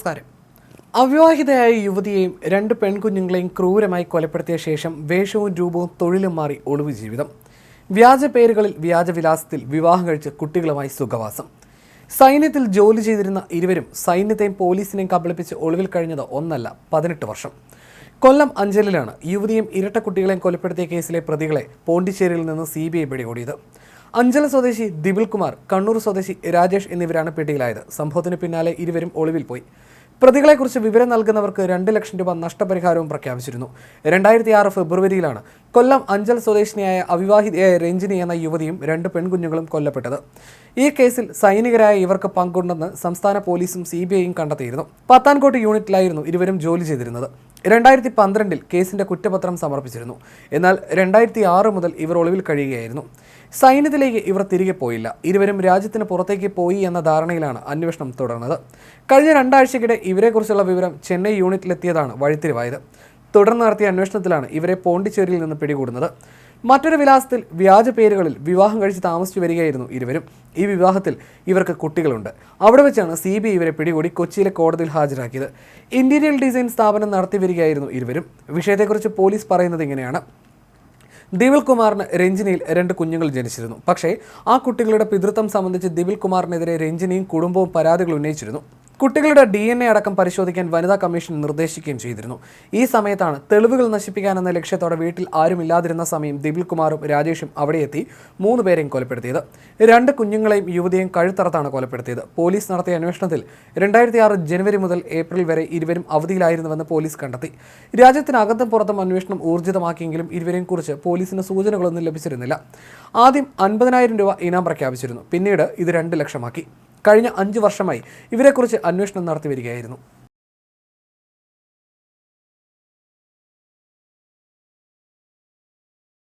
നമസ്കാരം. അവിവാഹിതയായ യുവതിയെയും രണ്ട് പെൺകുഞ്ഞുങ്ങളെയും ക്രൂരമായി കൊലപ്പെടുത്തിയ ശേഷം വേഷവും രൂപവും തൊഴിലും മാറി ഒളിവ് ജീവിതം. വ്യാജ പേരുകളിൽ വ്യാജവിലാസത്തിൽ വിവാഹം കഴിച്ച് കുട്ടികളുമായി സുഖവാസം. സൈന്യത്തിൽ ജോലി ചെയ്തിരുന്ന ഇരുവരും സൈന്യത്തെയും പോലീസിനെയും കബളിപ്പിച്ച് ഒളിവിൽ കഴിഞ്ഞത് ഒന്നല്ല പതിനെട്ട് വർഷം. കൊല്ലം അഞ്ചലിലാണ് യുവതിയും ഇരട്ട കുട്ടികളെയും കൊലപ്പെടുത്തിയ കേസിലെ പ്രതികളെ പോണ്ടിച്ചേരിയിൽ നിന്ന് സി ബി ഐ പിടികൂടിയത്. അഞ്ചൽ സ്വദേശി ദിബിൽ കുമാർ കണ്ണൂർ സ്വദേശി രാജേഷ് എന്നിവരാണ് പിടിയിലായത്. സംഭവത്തിന് പിന്നാലെ ഇരുവരും ഒളിവിൽ പോയി. പ്രതികളെക്കുറിച്ച് വിവരം നൽകുന്നവർക്ക് രണ്ട് ലക്ഷം രൂപ നഷ്ടപരിഹാരവും പ്രഖ്യാപിച്ചിരുന്നു. രണ്ടായിരത്തി ആറ് ഫെബ്രുവരിയിലാണ് കൊല്ലം അഞ്ചൽ സ്വദേശിനിയായ അവിവാഹിതയായ രഞ്ജിനി എന്ന യുവതിയും രണ്ട് പെൺകുഞ്ഞുങ്ങളും കൊല്ലപ്പെട്ടത്. ഈ കേസിൽ സൈനികരായ ഇവർക്ക് പങ്കുണ്ടെന്ന് സംസ്ഥാന പോലീസും സി ബി ഐയും കണ്ടെത്തിയിരുന്നു. പത്താൻകോട്ട് യൂണിറ്റിലായിരുന്നു ഇരുവരും ജോലി ചെയ്തിരുന്നത്. രണ്ടായിരത്തി പന്ത്രണ്ടിൽ കേസിന്റെ കുറ്റപത്രം സമർപ്പിച്ചിരുന്നു. എന്നാൽ രണ്ടായിരത്തി ആറ് മുതൽ ഇവർ ഒളിവിൽ കഴിയുകയായിരുന്നു. സൈന്യത്തിലേക്ക് ഇവർ തിരികെ പോയില്ല. ഇരുവരും രാജ്യത്തിന് പുറത്തേക്ക് പോയി എന്ന ധാരണയിലാണ് അന്വേഷണം തുടർന്നത്. കഴിഞ്ഞ രണ്ടാഴ്ചക്കിടെ ഇവരെക്കുറിച്ചുള്ള വിവരം ചെന്നൈ യൂണിറ്റിലെത്തിയതാണ് വഴിത്തിരിവായത്. തുടർന്ന് നടത്തിയ അന്വേഷണത്തിലാണ് ഇവരെ പോണ്ടിച്ചേരിയിൽ നിന്ന് പിടികൂടുന്നത്. മറ്റൊരു വിലാസത്തിൽ വ്യാജ പേരുകളിൽ വിവാഹം കഴിച്ച് താമസിച്ചു വരികയായിരുന്നു ഇരുവരും. ഈ വിവാഹത്തിൽ ഇവർക്ക് കുട്ടികളുണ്ട്. അവിടെ വെച്ചാണ് സി ബി ഇവരെ പിടികൂടി കൊച്ചിയിലെ കോടതിയിൽ ഹാജരാക്കിയത്. ഇന്റീരിയൽ ഡിസൈൻ സ്ഥാപനം നടത്തി വരികയായിരുന്നു ഇരുവരും. വിഷയത്തെക്കുറിച്ച് പോലീസ് പറയുന്നത് ഇങ്ങനെയാണ്. ദിവിൽ കുമാറിന് രഞ്ജിനിയിൽ രണ്ട് കുഞ്ഞുങ്ങൾ ജനിച്ചിരുന്നു. പക്ഷേ ആ കുട്ടികളുടെ പിതൃത്വം സംബന്ധിച്ച് ദിവിൽ കുമാറിനെതിരെ രഞ്ജിനിയും കുടുംബവും പരാതികൾ ഉന്നയിച്ചിരുന്നു. കുട്ടികളുടെ ഡി എൻ എ അടക്കം പരിശോധിക്കാൻ വനിതാ കമ്മീഷൻ നിർദ്ദേശിക്കുകയും ചെയ്തിരുന്നു. ഈ സമയത്താണ് തെളിവുകൾ നശിപ്പിക്കാനെന്ന ലക്ഷ്യത്തോടെ വീട്ടിൽ ആരുമില്ലാതിരുന്ന സമയം ദിപിൽ കുമാറും രാജേഷും അവിടെ എത്തി മൂന്ന് പേരെയും കൊലപ്പെടുത്തിയത്. രണ്ട് കുഞ്ഞുങ്ങളെയും യുവതിയെയും കഴുത്തറത്താണ് കൊലപ്പെടുത്തിയത്. പോലീസ് നടത്തിയ അന്വേഷണത്തിൽ രണ്ടായിരത്തി ആറ് ജനുവരി മുതൽ ഏപ്രിൽ വരെ ഇരുവരും അവധിയിലായിരുന്നുവെന്ന് പോലീസ് കണ്ടെത്തി. രാജ്യത്തിനകത്തും പുറത്തും അന്വേഷണം ഊർജിതമാക്കിയെങ്കിലും ഇരുവരെയും കുറിച്ച് പോലീസിന് സൂചനകളൊന്നും ലഭിച്ചിരുന്നില്ല. ആദ്യം അൻപതിനായിരം രൂപ ഇനാം പ്രഖ്യാപിച്ചിരുന്നു. പിന്നീട് ഇത് രണ്ട് ലക്ഷമാക്കി. കഴിഞ്ഞ അഞ്ച് വർഷമായി ഇവരെക്കുറിച്ച് അന്വേഷണം നടത്തി വരികയായിരുന്നു